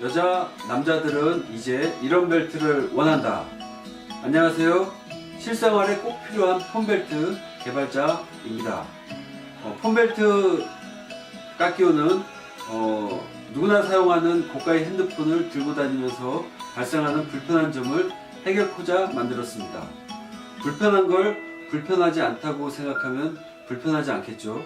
여자, 남자들은 이제 이런 벨트를 원한다. 안녕하세요. 실생활에 꼭 필요한 폼벨트 개발자입니다. 어, 폼벨트 깎기오는 어, 누구나 사용하는 고가의 핸드폰을 들고 다니면서 발생하는 불편한 점을 해결코자 만들었습니다. 불편한 걸 불편하지 않다고 생각하면 불편하지 않겠죠.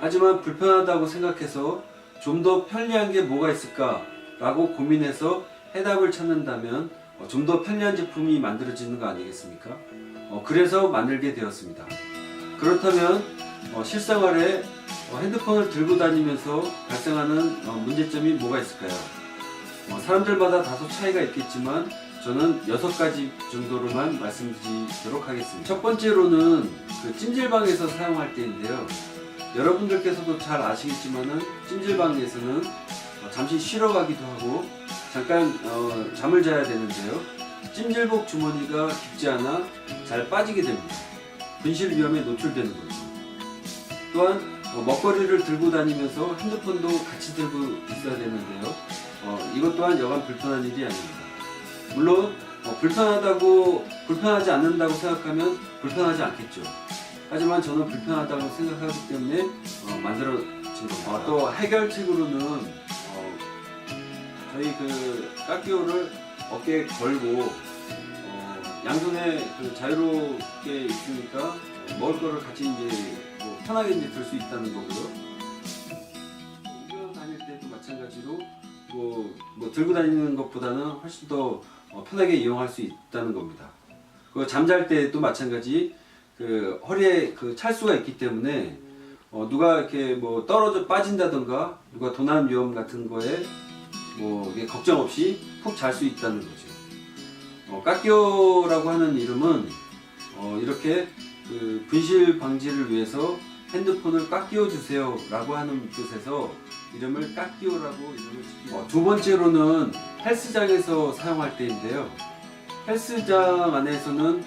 하지만 불편하다고 생각해서 좀 더 편리한 게 뭐가 있을까 라고 고민해서 해답을 찾는다면 어, 좀더 편리한 제품이 만들어지는 거 아니겠습니까? 어, 그래서 만들게 되었습니다. 그렇다면 어, 실생활에 어, 핸드폰을 들고 다니면서 발생하는 어, 문제점이 뭐가 있을까요? 어, 사람들마다 다소 차이가 있겠지만 저는 여섯 가지 정도로만 말씀드리도록 하겠습니다. 첫 번째로는 그 찜질방에서 사용할 때인데요. 여러분들께서도 잘 아시겠지만은 찜질방에서는 어, 잠시 쉬러 가기도 하고 잠깐 어, 잠을 자야 되는데요. 찜질복 주머니가 깊지 않아 잘 빠지게 됩니다. 분실 위험에 노출되는 거죠. 또한 어, 먹거리를 들고 다니면서 핸드폰도 같이 들고 있어야 되는데요. 어, 이것 또한 여간 불편한 일이 아닙니다. 물론 어, 불편하다고 불편하지 않는다고 생각하면 불편하지 않겠죠. 하지만 저는 불편하다고 생각하기 때문에 어, 만들어진 겁니다. 어, 또 해결책으로는 어, 저희 그 까끼오를 어깨에 걸고 어, 양손에 그 자유롭게 있으니까 어, 먹을 거를 같이 이제 뭐 편하게 이제 들 수 있다는 거고요. 운전 다닐 때도 마찬가지로 뭐, 뭐 들고 다니는 것보다는 훨씬 더 어, 편하게 이용할 수 있다는 겁니다. 그 잠잘 때도 마찬가지 그 허리에 그 찰수가 있기 때문에 어, 누가 이렇게 뭐 떨어져 빠진다던가 누가 도난 위험 같은 거에 뭐 걱정 없이 푹 잘 수 있다는 거죠. 어, 깎여라고 하는 이름은 어, 이렇게 그 분실 방지를 위해서 핸드폰을 깎여 주세요 라고 하는 뜻에서 이름을 깎기오라고 이름을 짓게 어, 두 번째로는 헬스장에서 사용할 때인데요. 헬스장 안에서는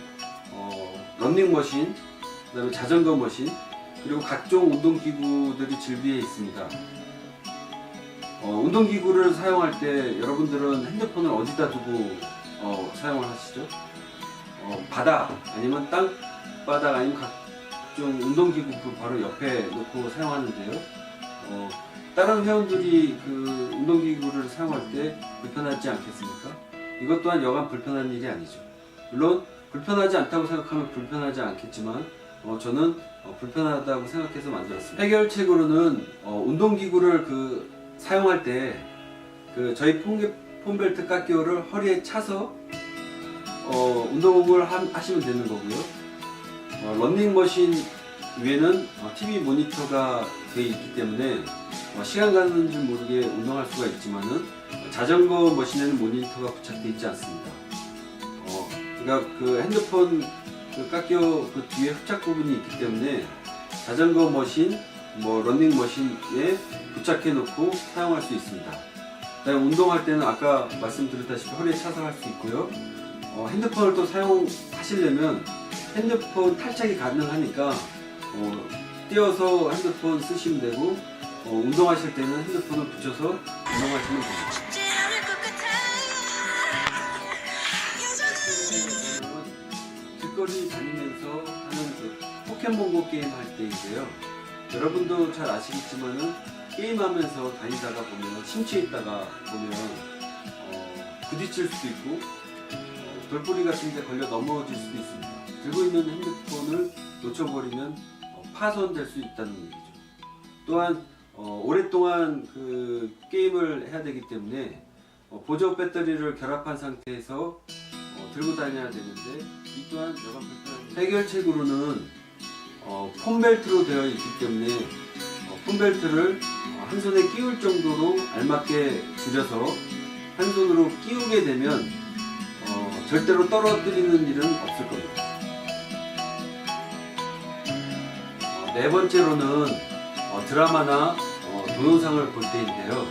어, 런닝머신, 그 다음에 자전거 머신, 그리고 각종 운동기구들이 즐비해 있습니다. 어, 운동기구를 사용할 때 여러분들은 핸드폰을 어디다 두고 어, 사용을 하시죠? 어, 바닥 아니면 땅바닥 아니면 각종 운동기구 그 바로 옆에 놓고 사용하는데요. 어, 다른 회원들이 그 운동기구를 사용할 때 불편하지 않겠습니까? 이것 또한 여간 불편한 일이 아니죠. 물론 불편하지 않다고 생각하면 불편하지 않겠지만 어, 저는 어, 불편하다고 생각해서 만들었습니다. 해결책으로는 어, 운동기구를 그 사용할 때 그 저희 폼, 폼벨트 깎기호를 허리에 차서 어, 운동을 하, 하시면 되는 거고요. 어, 런닝머신 위에는 어, TV 모니터가 되어 있기 때문에 어, 시간 가는 줄 모르게 운동할 수가 있지만은 어, 자전거 머신에는 모니터가 부착되어 있지 않습니다. 어, 그러니까 그 핸드폰 그 깎여 그 뒤에 흡착 부분이 있기 때문에 자전거 머신, 뭐 런닝 머신에 부착해 놓고 사용할 수 있습니다. 운동할 때는 아까 말씀드렸다시피 허리에 차서 할 수 있고요. 어, 핸드폰을 또 사용하시려면 핸드폰 탈착이 가능하니까 어, 띄어서 핸드폰 쓰시면 되고 어, 운동하실 때는 핸드폰을 붙여서 운동하시면 됩니다. 길거리 다니면서 하는 그 포켓몬고 게임 할 때인데요. 여러분도 잘 아시겠지만은 게임하면서 다니다가 보면 심취해 있다가 보면 어, 부딪힐 수도 있고 어, 돌뿌리 같은 데 걸려 넘어질 수도 있습니다. 들고 있는 핸드폰을 놓쳐버리면 어, 파손될 수 있다는 얘기죠. 또한 어, 오랫동안 그 게임을 해야 되기 때문에 어, 보조 배터리를 결합한 상태에서 어, 들고 다녀야 되는데 이 또한 여간 불편합니다. 해결책으로는 어, 폼벨트로 되어 있기 때문에 어, 폼벨트를 어, 한 손에 끼울 정도로 알맞게 줄여서 한 손으로 끼우게 되면 어, 절대로 떨어뜨리는 일은 없을 겁니다. 어, 네 번째로는 어, 드라마나 어, 동영상을 볼 때인데요.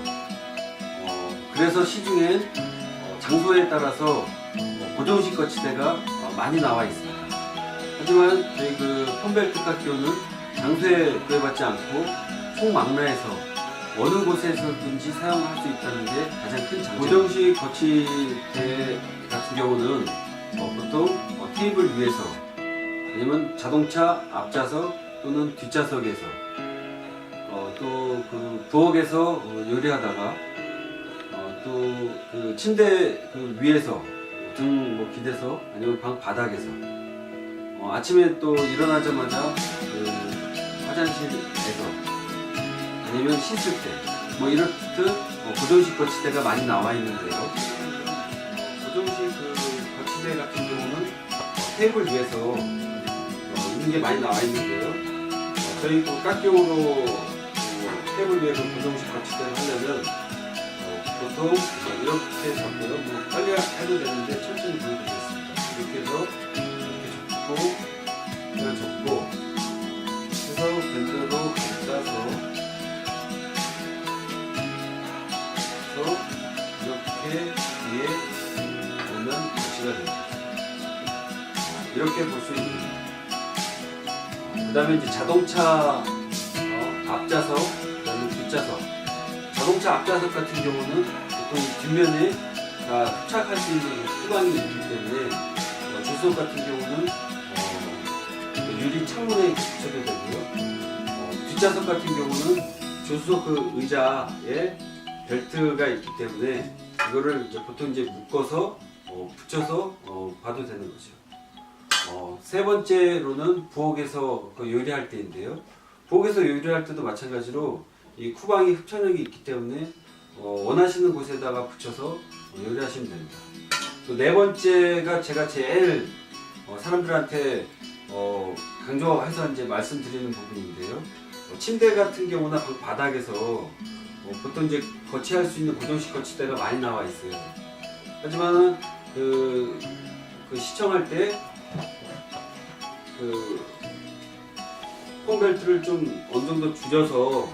어, 그래서 시중엔 어, 장소에 따라서 어, 고정식 거치대가 어, 많이 나와 있습니다. 하지만 저희 그 폼벨트 깎기오는 장소에 구애받지 않고 총망라해서 어느 곳에서든지 사용할 수 있다는 게 가장 큰 장점. 고정식 거치 대 같은 경우는 어, 보통 어, 테이블 위에서 아니면 자동차 앞좌석 또는 뒷좌석에서 어, 또 그 부엌에서 어, 요리하다가 어, 또그 침대 그 위에서 등 뭐 기대서 아니면 방 바닥에서 어, 아침에 또 일어나자마자 그 화장실에서 아니면 씻을 때 뭐 이렇듯 어, 고정식 거치대가 많이 나와 있는데요. 어, 고정식 그 거치대 같은 경우는 어, 테이블 위에서 어, 있는 게 많이 나와 있는데요. 어, 저희 또 깍용으로 그 테이블 위에서 고정식 거치대를 하려면 어, 보통 어, 이렇게 잡고요. 뭐 빨리 해도 되는데 천천히 보여도 되겠습니다. 이렇게 해서 그냥 접고 해서 밴드로 감싸서 이렇게 위에 보면 배치가 됩니다. 이렇게 볼 수 있는 그 다음에 이제 자동차 어, 앞좌석 그 다음에 뒷좌석 자동차 앞좌석 같은 경우는 보통 뒷면에 다 흡착할 수 있는 후방이 있기 때문에 어, 주석 같은 경우는 어, 그 유리 창문에 붙여도 되고요 어, 뒷좌석 같은 경우는 조수석 그 의자에 벨트가 있기 때문에 이거를 이제 보통 이제 묶어서 어, 붙여서 어, 봐도 되는 거죠. 어, 세 번째로는 부엌에서 그 요리할 때인데요. 부엌에서 요리할 때도 마찬가지로 이 쿠방이 흡착력이 있기 때문에 어, 원하시는 곳에다가 붙여서 어, 요리하시면 됩니다. 또 네 번째가 제가 제일 어, 사람들한테 어, 강조해서 이제 말씀드리는 부분인데요. 어, 침대 같은 경우나 방 바닥에서 어, 보통 이제 거치할 수 있는 고정식 거치대가 많이 나와 있어요. 하지만은 그, 그 시청할 때 그 폼벨트를 좀 어느 정도 줄여서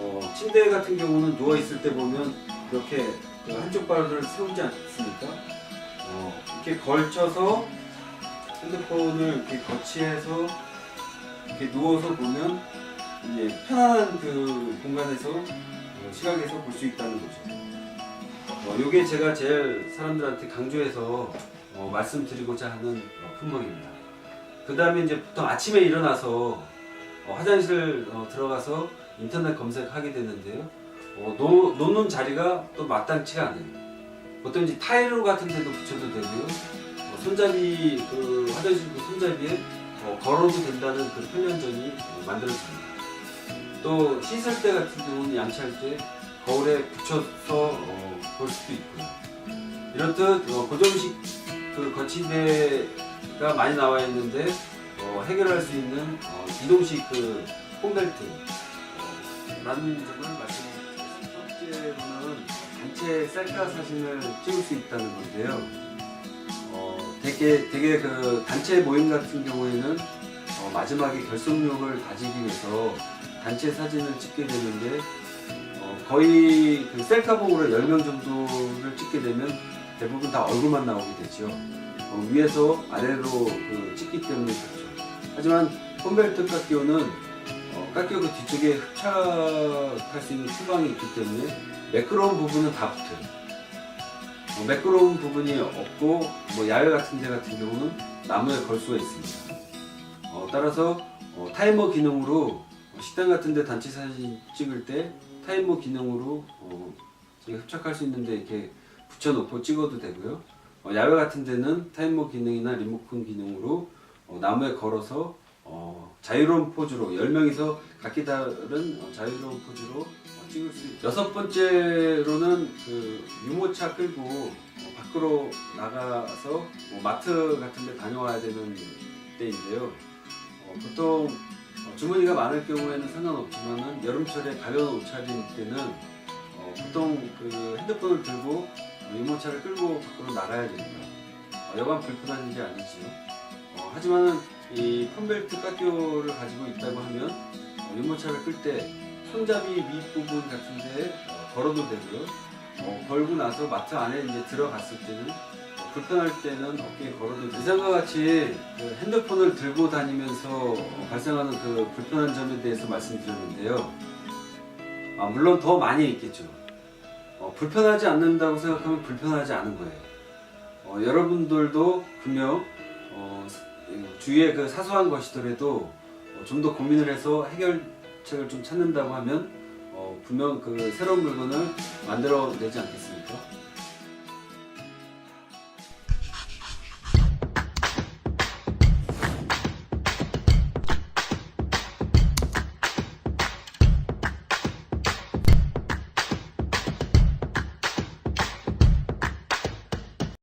어, 침대 같은 경우는 누워 있을 때 보면 이렇게 그 한쪽 발을 세우지 않습니까? 어, 이렇게 걸쳐서 핸드폰을 이렇게 거치해서 이렇게 누워서 보면 이제 편안한 그 공간에서 어, 시각에서 볼 수 있다는 거죠. 어, 요게 제가 제일 사람들한테 강조해서 어, 말씀드리고자 하는 어, 품목입니다. 그 다음에 이제 보통 아침에 일어나서 어, 화장실 어, 들어가서 인터넷 검색하게 되는데요. 어, 놓, 놓는 자리가 또 마땅치가 않아요. 보통 이제 타일로 같은 데도 붙여도 되고요. 어, 손잡이 그 화장실 그 손잡이에 어, 걸어도 된다는 그 어, 만들어집니다. 또 씻을 때 같은 경우는 양치할 때 거울에 붙여서 어, 볼 수도 있고요. 이렇듯 어, 고정식 그 거치대가 많이 나와 있는데 어, 해결할 수 있는 어, 이동식 그 홈벨트 어, 라는 점을 말씀드리겠습니다. 첫 번째로는 단체 셀카 사진을 찍을 수 있다는 건데요. 어, 되게 되게 그 단체 모임 같은 경우에는 어, 마지막에 결속력을 가지기 위해서 단체 사진을 찍게 되는데 어, 거의 그 셀카봉으로 10명 정도를 찍게 되면 대부분 다 얼굴만 나오게 되죠. 어, 위에서 아래로 그 찍기 때문에 그렇죠. 하지만 폼벨트 깎기호는 어, 깎기호 그 뒤쪽에 흡착할 수 있는 수방이 있기 때문에 매끄러운 부분은 다 붙어요. 어, 매끄러운 부분이 없고 뭐 야외 같은 데 같은 경우는 나무에 걸 수가 있습니다. 어, 따라서 어, 타이머 기능으로 어, 식당 같은 데 단체 사진 찍을 때 타이머 기능으로 어, 흡착할 수 있는데 이렇게 붙여놓고 찍어도 되고요. 어, 야외 같은 데는 타이머 기능이나 리모컨 기능으로 어, 나무에 걸어서 어, 자유로운 포즈로 10명이서 각기 다른 어, 자유로운 포즈로 어, 찍을 수 있습니다. 여섯 번째로는 그 유모차 끌고 어, 밖으로 나가서 뭐 마트 같은 데 다녀와야 되는 때인데요. 어, 보통 어, 주머니가 많을 경우에는 상관없지만은 여름철에 가벼운 옷차림 때는 어, 보통 그 핸드폰을 들고 유모차를 끌고 밖으로 나가야 됩니다. 어, 여간 불편한 일이 아니지요. 어, 하지만은 이 폰벨트 깎교를 가지고 있다고 하면 어, 유모차를 끌 때 손잡이 밑부분 같은데 어, 걸어도 되고요. 어, 걸고 나서 마트 안에 이제 들어갔을 때는 어, 불편할 때는 어깨에 걸어도 되고 이상과 같이 그 핸드폰을 들고 다니면서 어, 발생하는 그 불편한 점에 대해서 말씀드렸는데요. 아, 물론 더 많이 있겠죠. 어, 불편하지 않는다고 생각하면 불편하지 않은 거예요. 어, 여러분들도 분명 주위에 그 사소한 것이더라도 어, 좀더 고민을 해서 해결책을 좀 찾는다고 하면 어, 분명 그 새로운 물건을 만들어내지 않겠습니까?